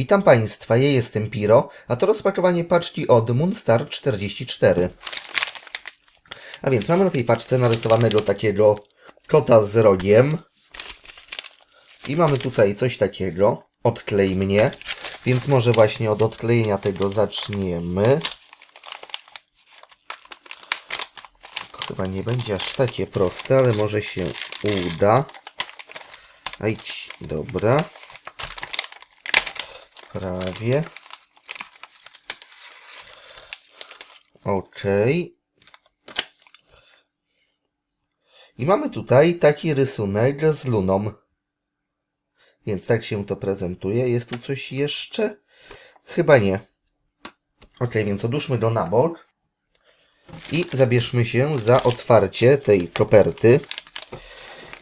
Witam Państwa, ja jestem Piro, a to rozpakowanie paczki od Moonstar 44. A więc mamy na tej paczce narysowanego takiego kota z rogiem. I mamy tutaj coś takiego. Odklej mnie. Więc może właśnie od odklejenia tego zaczniemy. Chyba nie będzie aż takie proste, ale może się uda. Ajdź, dobra. Prawie. Okej. I mamy tutaj taki rysunek z luną. Więc tak się to prezentuje. Jest tu coś jeszcze? Chyba nie. Ok, więc odłóżmy go na bok. I zabierzmy się za otwarcie tej koperty.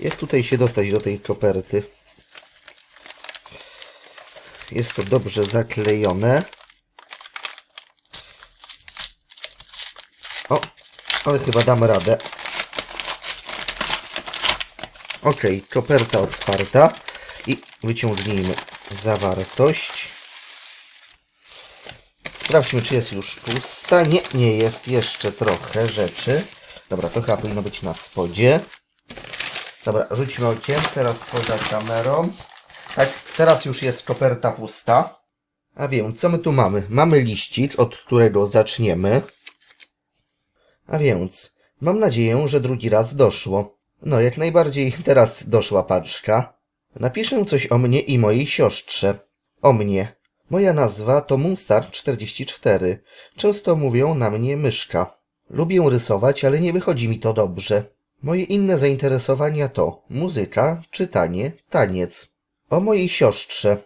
Jak tutaj się dostać do tej koperty? Jest to dobrze zaklejone. O, ale chyba dam radę. Ok, koperta otwarta i wyciągnijmy zawartość. Sprawdźmy, czy jest już pusta. Nie, nie jest jeszcze trochę rzeczy. Dobra, to chyba powinno być na spodzie. Dobra, rzućmy okiem, teraz poza kamerą. Tak, teraz już jest koperta pusta. A więc, co my tu mamy? Mamy liścik, od którego zaczniemy. A więc, mam nadzieję, że drugi raz doszło. No, jak najbardziej teraz doszła paczka. Napiszę coś o mnie i mojej siostrze. O mnie. Moja nazwa to Moonstar44. Często mówią na mnie myszka. Lubię rysować, ale nie wychodzi mi to dobrze. Moje inne zainteresowania to muzyka, czytanie, taniec. O mojej siostrze.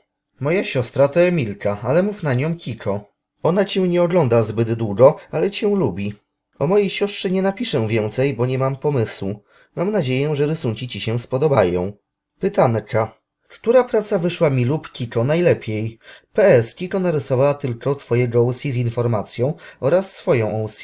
Moja siostra to Emilka, ale mów na nią Kiko. Ona cię nie ogląda zbyt długo, ale cię lubi. O mojej siostrze nie napiszę więcej, bo nie mam pomysłu. Mam nadzieję, że rysunki ci się spodobają. Pytanka. Która praca wyszła mi lub Kiko najlepiej? PS. Kiko narysowała tylko twojego OC z informacją oraz swoją OC.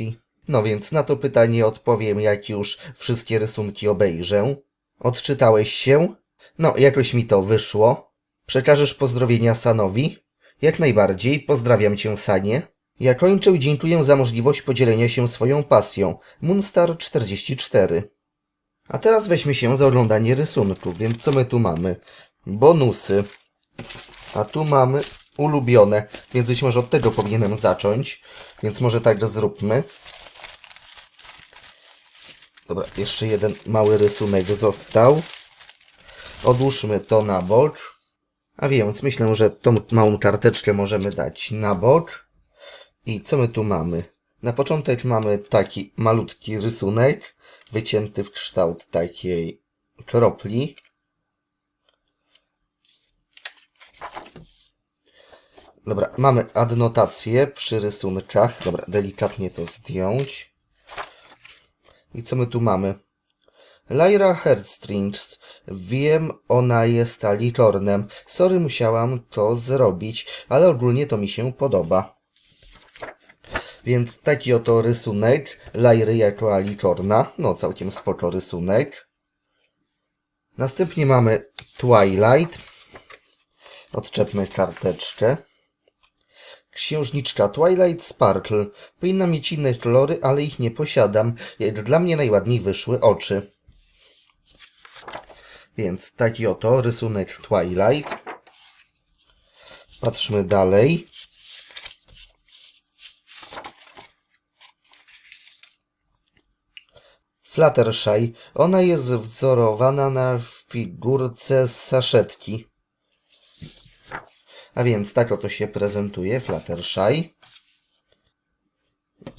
No więc na to pytanie odpowiem, jak już wszystkie rysunki obejrzę. Odczytałeś się? No, jakoś mi to wyszło. Przekażesz pozdrowienia Sanowi? Jak najbardziej, pozdrawiam cię Sanie. Ja kończę i dziękuję za możliwość podzielenia się swoją pasją. Moonstar 44. A teraz weźmy się za oglądanie rysunku, więc co my tu mamy? Bonusy. A tu mamy ulubione, więc być może od tego powinienem zacząć. Więc może tak zróbmy. Dobra, jeszcze jeden mały rysunek został. Odłóżmy to na bok. A więc myślę, że tą małą karteczkę możemy dać na bok. I co my tu mamy? Na początek mamy taki malutki rysunek, wycięty w kształt takiej kropli. Dobra, mamy adnotację przy rysunkach. Dobra, delikatnie to zdjąć. I co my tu mamy? Lyra Heartstrings. Wiem, ona jest alikornem. Sorry, musiałam to zrobić, ale ogólnie to mi się podoba. Więc taki oto rysunek Lyry jako alikorna. No, całkiem spoko rysunek. Następnie mamy Twilight. Odczepmy karteczkę. Księżniczka Twilight Sparkle. Powinna mieć inne kolory, ale ich nie posiadam. Dla mnie najładniej wyszły oczy. Więc taki oto rysunek Twilight. Patrzmy dalej. Fluttershy. Ona jest wzorowana na figurce z saszetki. A więc tak oto się prezentuje Fluttershy.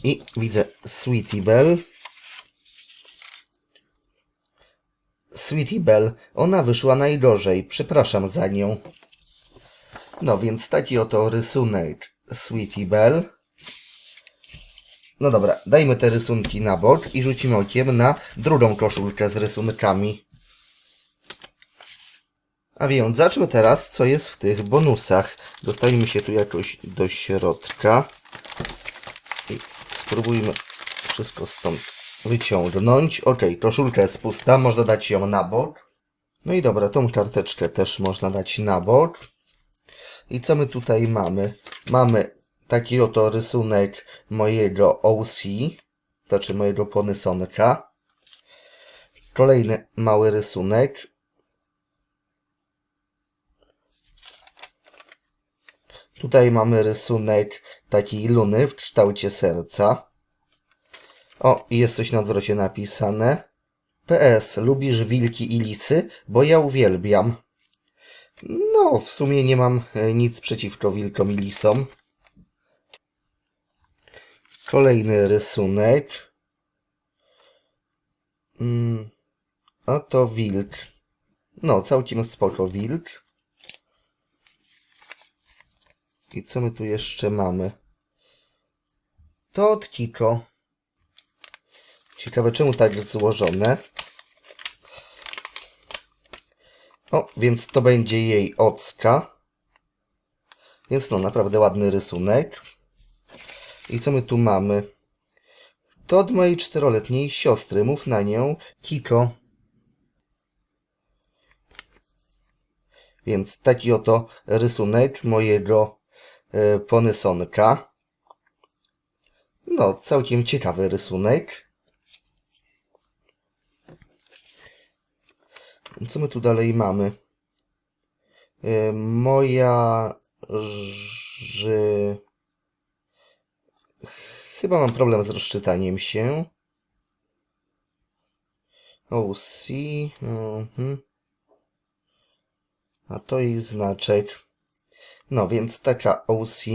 I widzę Sweetie Belle. Sweetie Belle, ona wyszła najgorzej, przepraszam za nią. No więc taki oto rysunek Sweetie Belle. No dobra, dajmy te rysunki na bok i rzucimy okiem na drugą koszulkę z rysunkami. A więc zacznijmy teraz, co jest w tych bonusach. Dostajmy się tu jakoś do środka. I spróbujmy wszystko stąd wyciągnąć. Ok, koszulka jest pusta, można dać ją na bok. No i dobra, tą karteczkę też można dać na bok. I co my tutaj mamy? Mamy taki oto rysunek mojego OC, znaczy mojego ponysonka. Kolejny mały rysunek. Tutaj mamy rysunek takiej luny w kształcie serca. O, jest coś na odwrocie napisane. PS, lubisz wilki i lisy? Bo ja uwielbiam. No, w sumie nie mam e, nic przeciwko wilkom i lisom. Kolejny rysunek. Mm, a to wilk. No, całkiem spoko wilk. I co my tu jeszcze mamy? To od Kiko. Ciekawe czemu tak złożone. O, więc to będzie jej ocka. Więc no, naprawdę ładny rysunek. I co my tu mamy? To od mojej czteroletniej siostry. Mów na nią Kiko. Więc taki oto rysunek mojego e, ponysonka. No, całkiem ciekawy rysunek. Co my tu dalej mamy? E, moja ży... Chyba mam problem z rozczytaniem się. OC. Mhm. A to jej znaczek. No więc taka OC.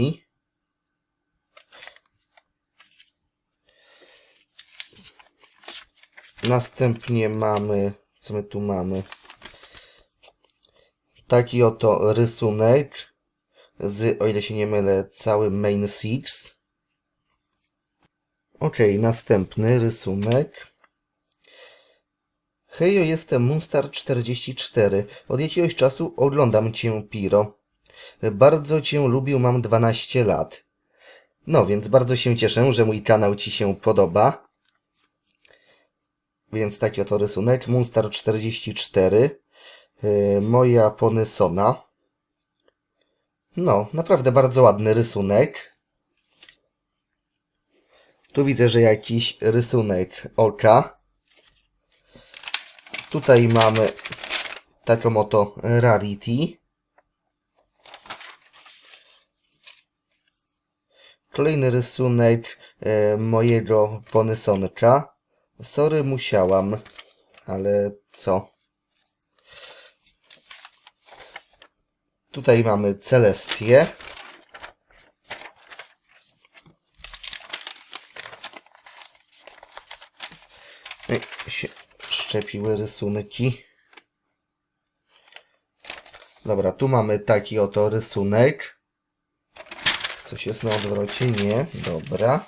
Następnie mamy, co my tu mamy? Taki oto rysunek z, o ile się nie mylę, całym Main Six. Ok, następny rysunek. Hejo, jestem Moonstar44. Od jakiegoś czasu oglądam Cię, Piro. Bardzo Cię lubił, mam 12 lat. No, więc bardzo się cieszę, że mój kanał Ci się podoba. Więc taki oto rysunek. Moonstar44. Yy, moja Ponysona. No, naprawdę bardzo ładny rysunek. Tu widzę, że jakiś rysunek oka. Tutaj mamy taką oto Rarity. Kolejny rysunek e, mojego Ponysonka. Sorry, musiałam, ale co? Tutaj mamy Celestię. Ej, się szczepiły rysunki. Dobra, tu mamy taki oto rysunek. Coś jest na odwrocie? Nie. Dobra.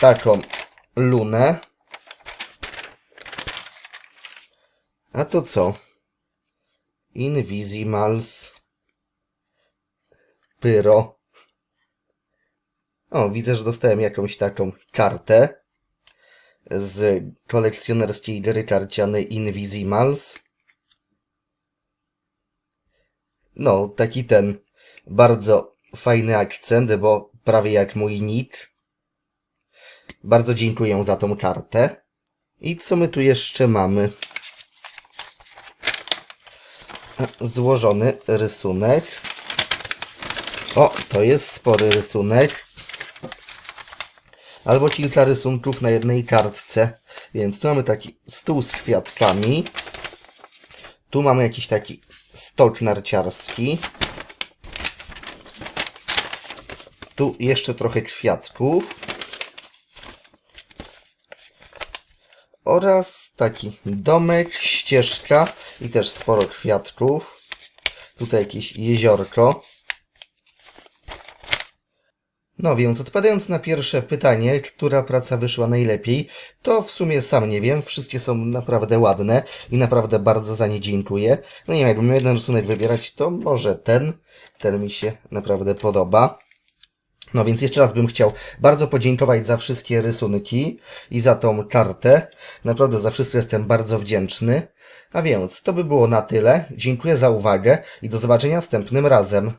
Taką lunę. A to co? Invisimals. Pyro. O, widzę, że dostałem jakąś taką kartę z kolekcjonerskiej gry karcianej Invisimals. No, taki ten bardzo fajny akcent, bo prawie jak mój nick. Bardzo dziękuję za tą kartę. I co my tu jeszcze mamy? Złożony rysunek. O, to jest spory rysunek. Albo kilka rysunków na jednej kartce. Więc tu mamy taki stół z kwiatkami. Tu mamy jakiś taki stok narciarski. Tu jeszcze trochę kwiatków. Oraz taki domek, ścieżka i też sporo kwiatków. Tutaj jakieś jeziorko. No więc odpowiadając na pierwsze pytanie, która praca wyszła najlepiej, to w sumie sam nie wiem, wszystkie są naprawdę ładne i naprawdę bardzo za nie dziękuję. No nie wiem, jakbym miał jeden rysunek wybierać, to może ten, ten mi się naprawdę podoba. No więc jeszcze raz bym chciał bardzo podziękować za wszystkie rysunki i za tą kartę. Naprawdę za wszystko jestem bardzo wdzięczny. A więc to by było na tyle. Dziękuję za uwagę i do zobaczenia następnym razem.